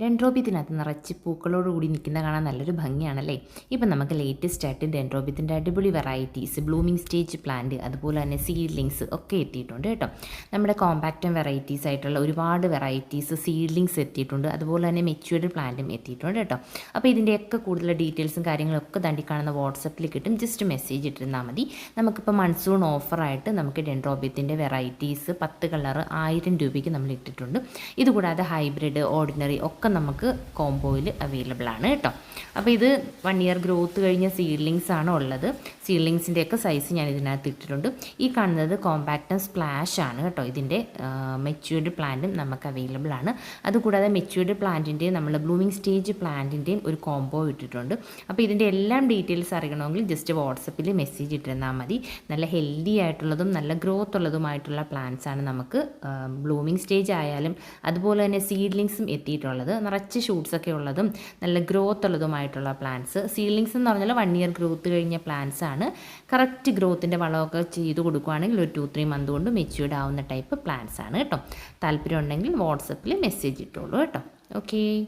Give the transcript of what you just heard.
ഡെൻഡ്രോബിയത്തിനകത്ത് നിറച്ച് പൂക്കളോട് കൂടി നിൽക്കുന്ന കാണാൻ നല്ലൊരു ഭംഗിയാണല്ലേ? ഇപ്പം നമുക്ക് ലേറ്റസ്റ്റ് ആയിട്ട് ഡെൻഡ്രോബിയത്തിന്റെ അടിപൊളി വെറൈറ്റീസ് ബ്ലൂമിംഗ് സ്റ്റേജ് പ്ലാന്റ് അതുപോലെ തന്നെ സീഡ്ലിങ്സ് ഒക്കെ എത്തിയിട്ടുണ്ട് കേട്ടോ. നമ്മുടെ കോമ്പാക്റ്റം വെറൈറ്റീസ് ആയിട്ടുള്ള ഒരുപാട് വെറൈറ്റീസ് സീഡ്ലിങ്സ് എത്തിയിട്ടുണ്ട്. അതുപോലെ തന്നെ മെച്യൂർഡ് പ്ലാന്റും എത്തിയിട്ടുണ്ട് കേട്ടോ. അപ്പോൾ ഇതിന്റെയൊക്കെ കൂടുതൽ ഡീറ്റെയിൽസും കാര്യങ്ങളൊക്കെ തണ്ടി കാണുന്ന വാട്സപ്പിൽ കിട്ടും. ജസ്റ്റ് മെസ്സേജ് ഇട്ടിരുന്നാൽ മതി. നമുക്കിപ്പോൾ മൺസൂൺ ഓഫറായിട്ട് നമുക്ക് ഡെൻഡ്രോബിയത്തിന്റെ വെറൈറ്റീസ് പത്ത് കളർ ആയിരം രൂപയ്ക്ക് നമ്മൾ ഇട്ടിട്ടുണ്ട്. ഇതുകൂടാതെ ഹൈബ്രിഡ് ഓർഡിനറി ഒക്കെ നമുക്ക് കോംബോയിൽ അവൈലബിൾ ആണ് കേട്ടോ. അപ്പോൾ ഇത് വൺ ഇയർ ഗ്രോത്ത് കഴിഞ്ഞ സീഡ്ലിങ്സ് ആണ് ഉള്ളത്. സീഡ്ലിങ്സിന്റെ ഒക്കെ സൈസ് ഞാൻ ഇതിനകത്ത് ഇട്ടിട്ടുണ്ട്. ഈ കാണുന്നത് കോമ്പാക്റ്റം സ്പ്ലാഷ് ആണ് കേട്ടോ. ഇതിന്റെ മെച്യൂർഡ് പ്ലാന്റും നമുക്ക് അവൈലബിൾ ആണ്. അതുകൂടാതെ മെച്യൂർഡ് പ്ലാന്റിന്റെയും നമ്മൾ ബ്ലൂമിംഗ് സ്റ്റേജ് പ്ലാന്റിന്റെയും ഒരു കോംബോ ഇട്ടിട്ടുണ്ട്. അപ്പോൾ ഇതിന്റെ എല്ലാം ഡീറ്റെയിൽസ് അറിയണമെങ്കിൽ ജസ്റ്റ് വാട്സപ്പിൽ മെസ്സേജ് ഇട്ടിരുന്നാൽ മതി. നല്ല ഹെൽത്തി ആയിട്ടുള്ളതും നല്ല ഗ്രോത്ത് ഉള്ളതുമായിട്ടുള്ള പ്ലാന്റ്സ് ആണ് നമുക്ക് ബ്ലൂമിംഗ് സ്റ്റേജ് ആയാലും അതുപോലെ തന്നെ സീഡ്ലിങ്സും എത്തിയിട്ടുള്ളത്. നിറച്ച് ഷൂട്ട്സൊക്കെ ഉള്ളതും നല്ല ഗ്രോത്ത് ഉള്ളതുമായിട്ടുള്ള പ്ലാന്റ്സ് സീലിങ്സ് എന്ന് പറഞ്ഞാൽ വൺ ഇയർ ഗ്രോത്ത് കഴിഞ്ഞ പ്ലാന്റ്സ് ആണ്. കറക്റ്റ് ഗ്രോത്തിന്റെ വളമൊക്കെ ചെയ്ത് കൊടുക്കുകയാണെങ്കിൽ ഒരു ടു ത്രീ മന്ത് കൊണ്ട് മെച്യൂർഡ് ആവുന്ന ടൈപ്പ് പ്ലാന്റ്സ് ആണ് കേട്ടോ. താല്പര്യം ഉണ്ടെങ്കിൽ വാട്സപ്പിൽ മെസ്സേജ് ഇട്ടോളൂ കേട്ടോ. ഓക്കേ